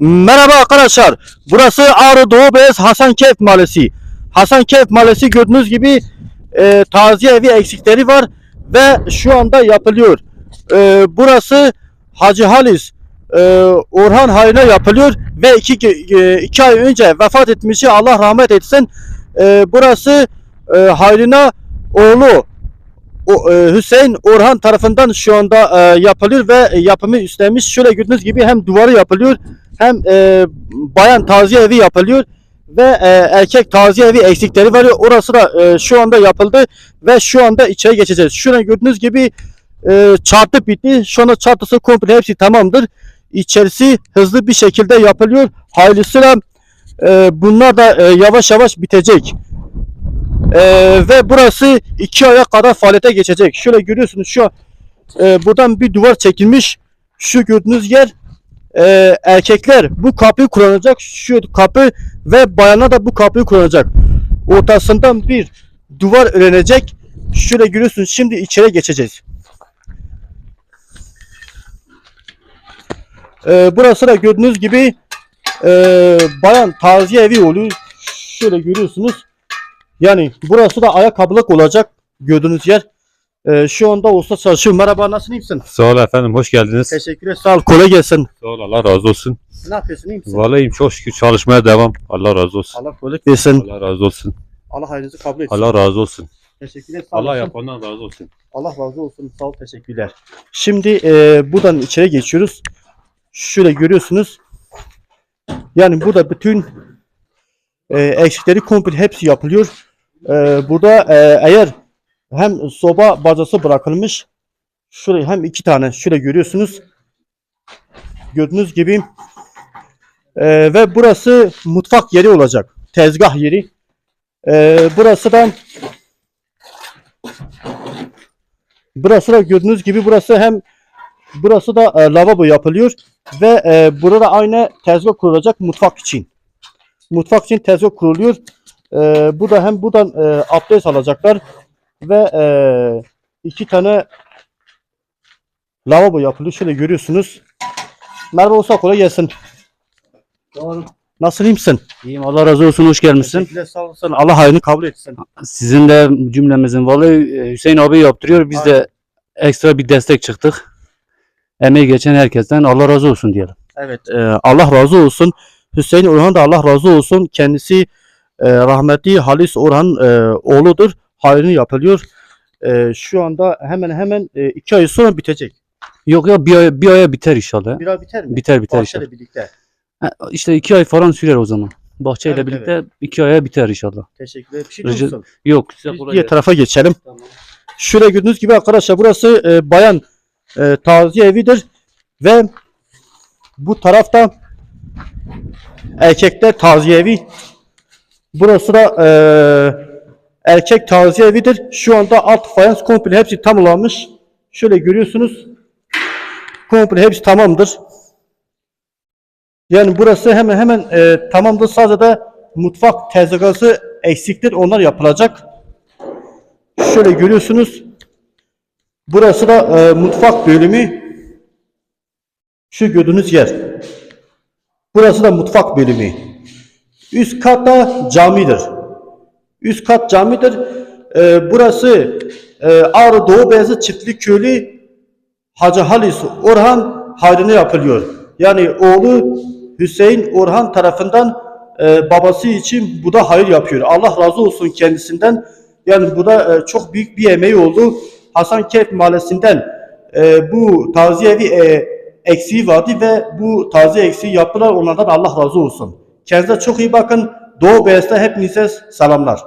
Merhaba arkadaşlar. Burası Ağrı Doğu Beyaz Hasankeyf Mahallesi. Hasankeyf Mahallesi gördüğünüz gibi e, taziye evi eksikleri var ve şu anda yapılıyor. E, burası Hacı Halis e, Orhan Hayır'ına yapılıyor ve iki, e, iki ay önce vefat etmişi Allah rahmet etsin. E, burası e, Hayrına oğlu e, Hüseyin Orhan tarafından şu anda e, yapılıyor ve yapımı üstlenmiş. Şöyle gördüğünüz gibi hem duvarı yapılıyor hem e, bayan taziye evi yapılıyor ve erkek taziye evi eksikleri var. Orası da şu anda yapıldı ve şu anda içeri geçeceğiz. Şurada gördüğünüz gibi çatı bitti. Şu anda çatısı komple hepsi tamamdır. İçerisi hızlı bir şekilde yapılıyor. Hayırlısıyla bunlar da yavaş yavaş bitecek. E, ve burası iki aya kadar faaliyete geçecek. Şöyle görüyorsunuz şu e, buradan bir duvar çekilmiş. Şu gördüğünüz yer e, erkekler bu kapıyı kullanacak. Şu kapı ve bayanlar da bu kapıyı kullanacak. Ortasından bir duvar örenecek. Şöyle görüyorsunuz. Şimdi içeri geçeceğiz. E, burası da gördüğünüz gibi e, bayan taziye evi oluyor. Şöyle görüyorsunuz. Yani burası da ayakkabılık olacak gördüğünüz yer. E, şu anda usta çalışıyor. Merhaba nasılsın iyi misin? Sağ ol efendim, hoş geldiniz. Teşekkür ederim. Sağ ol. Kolay gelsin. Sağ ol, Allah razı olsun. Ne yapıyorsun? iyi misin? Vallahi iyiyim, çok şükür çalışmaya devam. Allah razı olsun. Allah kolaylık versin. Allah razı olsun. Allah hayrınızı kabul etsin. Allah razı olsun. Teşekkür ederim. Sağ Allah olasın. yapandan razı olsun. Allah razı olsun. Sağ ol. Teşekkürler. Şimdi e, buradan içeri geçiyoruz. Şöyle görüyorsunuz. Yani burada bütün e, eksikleri komple hepsi yapılıyor. E, burada e, eğer hem soba bacası bırakılmış. Şurayı hem iki tane şöyle görüyorsunuz. Gördüğünüz gibi e, ve burası mutfak yeri olacak. Tezgah yeri. E, burası da Burası da gördüğünüz gibi burası hem burası da e, lavabo yapılıyor ve e, burada aynı tezgah kurulacak mutfak için. Mutfak için tezgah kuruluyor. E, burada hem buradan e, abdest alacaklar ve e, iki tane lavabo yapılıyor. Şöyle görüyorsunuz. Merhaba olsa kolay gelsin. Nasılsın iyi misin? İyiyim Allah razı olsun hoş gelmişsin. Teşekkürler sağ olasın. Allah hayrını kabul etsin. Sizin de cümlemizin vallahi e, Hüseyin abi yaptırıyor. Biz de ekstra bir destek çıktık. Emeği geçen herkesten Allah razı olsun diyelim. Evet, e, Allah razı olsun. Hüseyin Orhan da Allah razı olsun. Kendisi e, rahmetli Halis Orhan e, oğludur. Hayrını yapılıyor. E, şu anda hemen hemen e, iki ay sonra bitecek. Yok ya bir, ay, bir aya biter inşallah. Bir ay biter mi? Biter biter inşallah. Bahçeyle birlikte. Ha, İşte iki ay falan sürer o zaman. Bahçeyle Evet, birlikte iki aya biter inşallah. Teşekkürler. Bir şey Rica- diyorsun. Yok size Biz kolay diğer gelsin. tarafa geçelim. Tamam. Şöyle gördüğünüz gibi arkadaşlar burası e, bayan e, taziye evidir ve bu tarafta erkekler taziye evi. Burası da e, erkek taziye evidir. Şu anda alt fayans komple hepsi tamamlanmış. Şöyle görüyorsunuz. Komple hepsi tamamdır. Yani burası hemen hemen e, tamamdır. Sadece de mutfak tezgahı eksiktir. Onlar yapılacak. Şöyle görüyorsunuz. Burası da e, mutfak bölümü. Şu gördüğünüz yer. Burası da mutfak bölümü. Üst kat da camidir. Üst kat camidir. E, burası e, Ağrı Doğu Beyazıt Çiftlik Köyü Hacı Halis Orhan hayrına yapılıyor. Yani oğlu Hüseyin Orhan tarafından e, babası için bu da hayır yapıyor. Allah razı olsun kendisinden. Yani bu da e, çok büyük bir emeği oldu. Hasankeyf Mahallesi'nden e, bu taziye evi e, eksiği vardı ve bu taziye eksiği yaptılar. Onlardan Allah razı olsun. Kendinize çok iyi bakın. Doğu Beyaz'da hepinize selamlar.